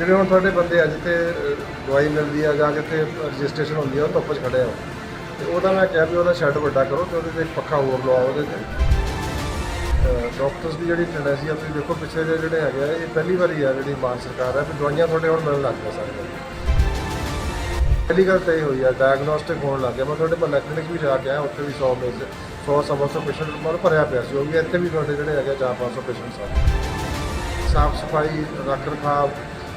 ਜਿਵੇਂ ਹੁਣ ਤੁਹਾਡੇ ਬੰਦੇ ਆ ਜਿੱਥੇ ਦਵਾਈ ਮਿਲਦੀ ਆ ਜਾਂ ਕਿਤੇ ਰਜਿਸਟ੍ਰੇਸ਼ਨ ਹੁੰਦੀ ਆ ਉਹ ਧੁੱਪ 'ਚ ਖੜੇ ਆ। ਤੇ ਉਹਦਾ ਮੈਂ ਕਿਹਾ ਵੀ ਉਹਦਾ ਸ਼ੈੱਡ ਵੱਡਾ ਕਰੋ ਤੇ ਉਹਦੇ ਤੇ ਇੱਕ ਪੱਖਾ ਹੋਰ ਲਵਾਓ ਉਹਦੇ ਤੇ। ਡਾਕਟਰਸ ਦੀ ਜਿਹੜੀ ਟੈਂਡੈਂਸੀ ਆ ਤੁਸੀਂ ਦੇਖੋ ਪਿੱਛੇ ਜਿਹੇ ਜਿਹੜੇ ਹੈਗੇ ਆ, ਇਹ ਪਹਿਲੀ ਵਾਰੀ ਆ ਜਿਹੜੀ ਮਾਨ ਸਰਕਾਰ ਹੈ ਵੀ ਦਵਾਈਆਂ ਤੁਹਾਡੇ ਹੁਣ ਮਿਲਣ ਲੱਗ ਗਈਆਂ ਸਾਰੀਆਂ। ਪਹਿਲੀ ਗੱਲ ਤਾਂ ਇਹ ਹੋਈ ਆ ਡਾਇਗਨੋਸਟਿਕ ਹੋਣ ਲੱਗ ਗਿਆ। ਮੈਂ ਤੁਹਾਡੇ ਬੰਦਾ ਕਲੀਨਿਕ ਵੀ ਜਾ ਕੇ ਆਇਆ, ਉੱਥੇ ਵੀ 100 ਮੇਜ਼ 100 ਸਵਾ ਸੌ ਪੇਸ਼ੈਂਟ ਮਤਲਬ ਭਰਿਆ ਪਿਆ ਸੀ। ਉਹ ਵੀ ਇੱਥੇ ਵੀ ਤੁਹਾਡੇ ਜਿਹੜੇ ਹੈਗੇ ਚਾਰ 500 ਪੇਸ਼ੈਂਟ ਆ। ਸਾਫ਼ ਸਫ਼ਾਈ, ਰੱਖ ਰਖਾਵ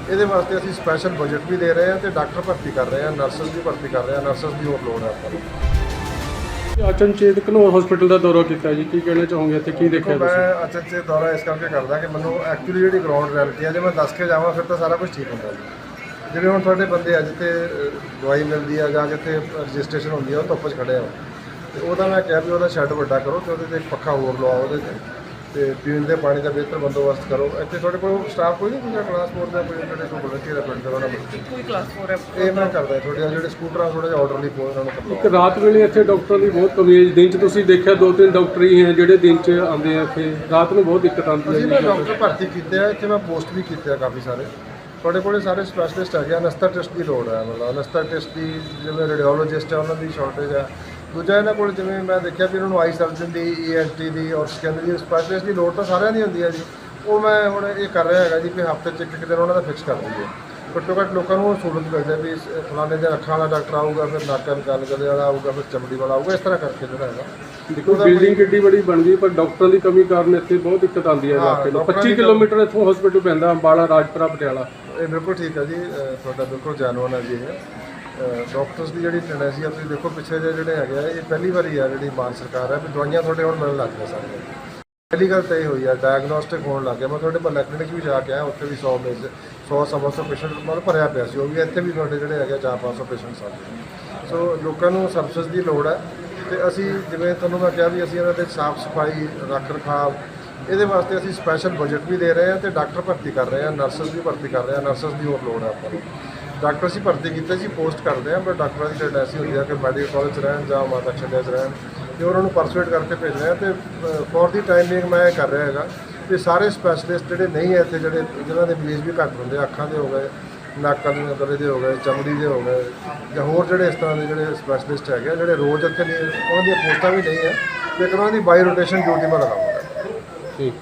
ਇਹਦੇ ਵਾਸਤੇ ਅਸੀਂ ਸਪੈਸ਼ਲ ਬਜਟ ਵੀ ਦੇ ਰਹੇ ਹਾਂ ਤੇ ਡਾਕਟਰ ਭਰਤੀ ਕਰ ਰਹੇ ਹਾਂ ਨਰਸਸ ਵੀ ਭਰਤੀ ਕਰ ਰਹੇ ਹਾਂ ਨਰਸਸ ਦੀ ਹੋਰ ਲੋੜ ਹੈ ਆਪਾਂ ਨੂੰ। ਅਚਨਚੇਤ ਘਨੌਰ ਹਸਪੀਟਲ ਦਾ ਦੌਰਾ ਕੀਤਾ ਜੀ ਕੀ ਕਹਿਣਾ ਚਾਹੋਗੇ ਇੱਥੇ ਕੀ ਦੇਖਿਆ ਦੇਖੋ ਤੁਸੀਂ? ਮੈਂ ਅਚਨ ਸੇ ਦੌਰਾ ਇਸ ਕਰਕੇ ਕਰਦਾ ਕਿ ਮੈਨੂੰ ਐਕਚੁਅਲੀ ਜਿਹੜੀ ਗਰਾਊਂਡ ਰਿਐਲਿਟੀ ਹੈ ਜੇ ਮੈਂ ਦੱਸ ਕੇ ਜਾਵਾਂ ਫਿਰ ਤਾਂ ਸਾਰਾ ਕੁਝ ਠੀਕ ਹੁੰਦਾ ਜੀ। ਜਿਵੇਂ ਹੁਣ ਤੁਹਾਡੇ ਬੰਦੇ ਆ ਜਿੱਥੇ ਅ, ਦਵਾਈ ਮਿਲਦੀ ਆ ਜਾਂ ਕਿਤੇ ਰਜਿਸਟ੍ਰੇਸ਼ਨ ਹੁੰਦੀ ਆ ਉਹ ਧੁੱਪ 'ਚ ਖੜੇ ਹੋ ਤੇ ਉਹਦਾ ਮੈਂ ਕਿਹਾ ਵੀ ਉਹਦਾ ਸ਼ੈੱਡ ਵੱਡਾ ਕਰੋ ਤੇ ਉਹਦੇ ਤੇ ਇੱਕ ਪੱਖਾ ਹੋਰ ਲਵਾਓ ਉਹਦੇ ਤੇ। ਤੇ ਪੀਣ ਦੇ ਪਾਣੀ ਦਾ ਬਿਹਤਰ ਬੰਦੋਬਸਤ ਕਰੋ। ਇੱਥੇ ਤੁਹਾਡੇ ਕੋਲ ਸਟਾਫ ਕੋਈ ਨਹੀਂ ਦੂਜਾ ਕਲਾਸ ਦਾ ਕੋਈ ਜਿਹੜੇ ਕੋਲ ਵਲੰਟੀਅਰ ਅਪਿੰਡ ਕਰੋ ਨਾ ਕੋਈ ਕਲਾਸ 4 ਹੈ। ਇਹ ਮੈਂ ਕਰਦਾ ਤੁਹਾਡੇ ਜਿਹੜੇ ਸਕੂਟਰ ਆ ਥੋੜੇ ਜਿਹਾ ਆਰਡਰਲੀ ਪੋ ਇਹਨਾਂ ਨੂੰ ਇੱਕ ਕਰਵਾਓ ਰਾਤ ਵੇਲੇ ਇੱਥੇ ਡਾਕਟਰਾਂ ਦੀ ਬਹੁਤ ਕਮੀ ਹੈ। ਦਿਨ 'ਚ ਤੁਸੀਂ ਦੇਖਿਆ ਦੋ ਤਿੰਨ ਡਾਕਟਰ ਹੀ ਹੈ ਜਿਹੜੇ ਦਿਨ 'ਚ ਆਉਂਦੇ ਆ ਇੱਥੇ। ਰਾਤ ਨੂੰ ਬਹੁਤ ਦਿੱਕਤ ਆਉਂਦੀ ਹੈ ਜੀ। ਡਾਕਟਰ ਭਰਤੀ ਕੀਤੇ ਆ ਇੱਥੇ ਮੈਂ ਪੋਸਟ ਵੀ ਕੀਤੇ ਆ ਕਾਫੀ ਸਾਰੇ। ਤੁਹਾਡੇ ਕੋਲੇ ਸਾਰੇ ਸਪੈਸ਼ਲਿਸਟ ਹੈਗੇ ਆ ਨਸਤਾ ਟੈਸਟ ਦੀ ਲੋੜ ਹੈ ਮਤਲਬ ਨਸਤਾ ਟੈਸਟ ਦੀ ਜਿਵੇਂ ਰੇਡੀਓਲੋਜਿਸਟ ਹੈ ਉਹਨਾਂ ਦੀ ਸ਼ਾਰਟੇਜ ਹੈ ਦੂਜਾ ਇਹਨਾਂ ਕੋਲ ਜਿਵੇਂ ਮੈਂ ਦੇਖਿਆ ਵੀ ਇਹਨਾਂ ਨੂੰ ਆਈ ਸਰਜਨ ਦੀ ਈਐਨਟੀ ਦੀ ਔਰ ਸਕਿਨ ਦੀ ਸਪੈਸ਼ਲਿਸਟ ਦੀ ਲੋੜ ਤਾਂ ਸਾਰਿਆਂ ਦੀ ਹੁੰਦੀ ਹੈ ਜੀ। ਉਹ ਮੈਂ ਹੁਣ ਇਹ ਕਰ ਰਿਹਾ ਹੈਗਾ ਜੀ ਕਿ ਹਫ਼ਤੇ 'ਚ ਇੱਕ ਇੱਕ ਦਿਨ ਉਹਨਾਂ ਦਾ ਫਿਕਸ ਕਰ ਦਈਏ। ਘੱਟੋ ਘੱਟ ਲੋਕਾਂ ਨੂੰ ਉਹ ਸਹੂਲਤ ਮਿਲ ਜਾਏ ਵੀ ਫਲਾਣੇ ਦੇ ਅੱਖਾਂ ਵਾਲਾ ਡਾਕਟਰ ਆਊਗਾ ਫਿਰ ਨੱਕ ਕੰਨ ਗਲੇ ਵਾਲਾ ਆਊਗਾ ਫਿਰ ਚਮੜੀ ਵਾਲਾ ਆਊਗਾ ਇਸ ਤਰ੍ਹਾਂ ਕਰਕੇ ਜਿਹੜਾ ਹੈਗਾ। ਦੇਖੋ ਬਿਲਡਿੰਗ ਕਿੱਡੀ ਬੜੀ ਬਣ ਗਈ ਪਰ ਡਾਕਟਰਾਂ ਦੀ ਕਮੀ ਕਾਰਨ ਇੱਥੇ ਬਹੁਤ ਦਿੱਕਤ ਆਉਂਦੀ ਹੈ ਇਲਾਕੇ ਨੂੰ। ਡਾਕਟਰਾਂ 25 ਦੀ ਕਿਲੋਮੀਟਰ ਇੱਥੋਂ ਹਸਪੀਟਲ ਪੈਂਦਾ ਅੰਬਾਲਾ ਰਾਜਪੁਰਾ ਪਟਿਆਲਾ। ਇਹ ਬਿਲਕੁਲ ਠੀਕ ਹੈ ਜੀ ਤੁਹਾਡਾ ਬਿਲਕੁਲ ਜੈਨੂਅਨ ਹੈ ਜੀ ਇਹ। ਡਾਕਟਰਸ ਦੀ ਜਿਹੜੀ ਟੈਂਡੈਂਸੀ ਆ ਤੁਸੀਂ ਦੇਖੋ ਪਿੱਛੇ ਜਿਹੇ ਜਿਹੜੇ ਹੈਗੇ ਆ, ਇਹ ਪਹਿਲੀ ਵਾਰੀ ਆ ਜਿਹੜੀ ਮਾਨ ਸਰਕਾਰ ਹੈ ਵੀ ਦਵਾਈਆਂ ਤੁਹਾਡੇ ਹੁਣ ਮਿਲਣ ਲੱਗ ਗਈਆਂ ਸਾਰੀਆਂ। ਪਹਿਲੀ ਗੱਲ ਤਾਂ ਇਹ ਹੋਈ ਆ ਡਾਇਗਨੋਸਟਿਕ ਹੋਣ ਲੱਗ ਗਿਆ। ਮੈਂ ਤੁਹਾਡੇ ਮਹੱਲਾ ਕਲੀਨਿਕ ਵੀ ਜਾ ਕੇ ਆਇਆ, ਉੱਥੇ ਵੀ 100 ਮੇਜ਼ 100 ਸਵਾ ਸੌ ਪੇਸ਼ੈਂਟ ਮਤਲਬ ਭਰਿਆ ਪਿਆ ਸੀ। ਉਹ ਵੀ ਇੱਥੇ ਵੀ ਤੁਹਾਡੇ ਜਿਹੜੇ ਹੈਗੇ ਚਾਰ 500 ਪੇਸ਼ੈਂਟਸ ਆ ਸੋ ਲੋਕਾਂ ਨੂੰ ਸਰਵਿਸ ਦੀ ਲੋੜ ਹੈ ਤੇ ਅਸੀਂ ਜਿਵੇਂ ਤੁਹਾਨੂੰ ਮੈਂ ਕਿਹਾ ਵੀ ਅਸੀਂ ਇਹਨਾਂ 'ਤੇ ਸਾਫ਼ ਸਫ਼ਾਈ, ਰੱਖ ਰਖਾਵ, ਇਹਦੇ ਵਾਸਤੇ ਅਸੀਂ ਸਪੈਸ਼ਲ ਬਜਟ ਵੀ ਦੇ ਰਹੇ ਹਾਂ ਤੇ ਡਾਕਟਰ ਭਰਤੀ ਕਰ ਰਹੇ ਹਾਂ ਨਰਸਸ ਵੀ ਭਰਤੀ ਕਰ ਰਹੇ ਹਾਂ ਨਰਸਸ ਦੀ ਹੋਰ ਲੋੜ ਹੈ ਆਪਾਂ ਨੂੰ। ਡਾਕਟਰ ਅਸੀਂ ਭਰਤੀ ਕੀਤੇ ਸੀ ਪੋਸਟ ਕਰਦੇ ਹਾਂ ਪਰ ਡਾਕਟਰਾਂ ਦੀ ਟੈਂਡੈਂਸੀ ਐਸੀ ਹੁੰਦੀ ਹੈ ਕਿ ਮੈਡੀਕਲ ਕਾਲਜ 'ਚ ਰਹਿਣ ਜਾਂ ਮਾਤਾ ਛੱਡਿਆ 'ਚ ਰਹਿਣ ਤੇ ਉਹਨਾਂ ਨੂੰ ਪਰਸੂਏਟ ਕਰਕੇ ਭੇਜਦੇ ਰਹੇ ਹਾਂ ਤੇ ਫੋਰ ਦੀ ਟਾਈਮਿੰਗ ਮੈਂ ਇਹ ਕਰ ਰਿਹਾ ਹੈਗਾ ਕਿ ਸਾਰੇ ਸਪੈਸ਼ਲਿਸਟ ਜਿਹੜੇ ਨਹੀਂ ਹੈ ਇੱਥੇ ਜਿਹੜੇ ਜਿਨ੍ਹਾਂ ਦੇ ਬੀਜ ਵੀ ਘੱਟ ਹੁੰਦੇ ਆ, ਅੱਖਾਂ ਦੇ ਹੋ ਗਏ ਨੱਕ ਦੇ ਗਲੇ ਦੇ ਹੋ ਗਏ ਚਮੜੀ ਦੇ ਹੋ ਗਏ ਜਾਂ ਹੋਰ ਜਿਹੜੇ ਇਸ ਤਰ੍ਹਾਂ ਦੇ ਜਿਹੜੇ ਸਪੈਸ਼ਲਿਸਟ ਹੈਗੇ ਆ, ਜਿਹੜੇ ਰੋਜ਼ ਇੱਥੇ ਨਹੀਂ ਉਹਨਾਂ ਦੀਆਂ ਪੋਸਟਾਂ ਵੀ ਨਹੀਂ ਹੈ ਤੇ ਉਹਨਾਂ ਦੀ ਬਾਈ ਰੋਟੇਸ਼ਨ ਡਿਊਟੀ ਮੈਂ ਲਗਾਵਾਂਗਾ ਠੀਕ।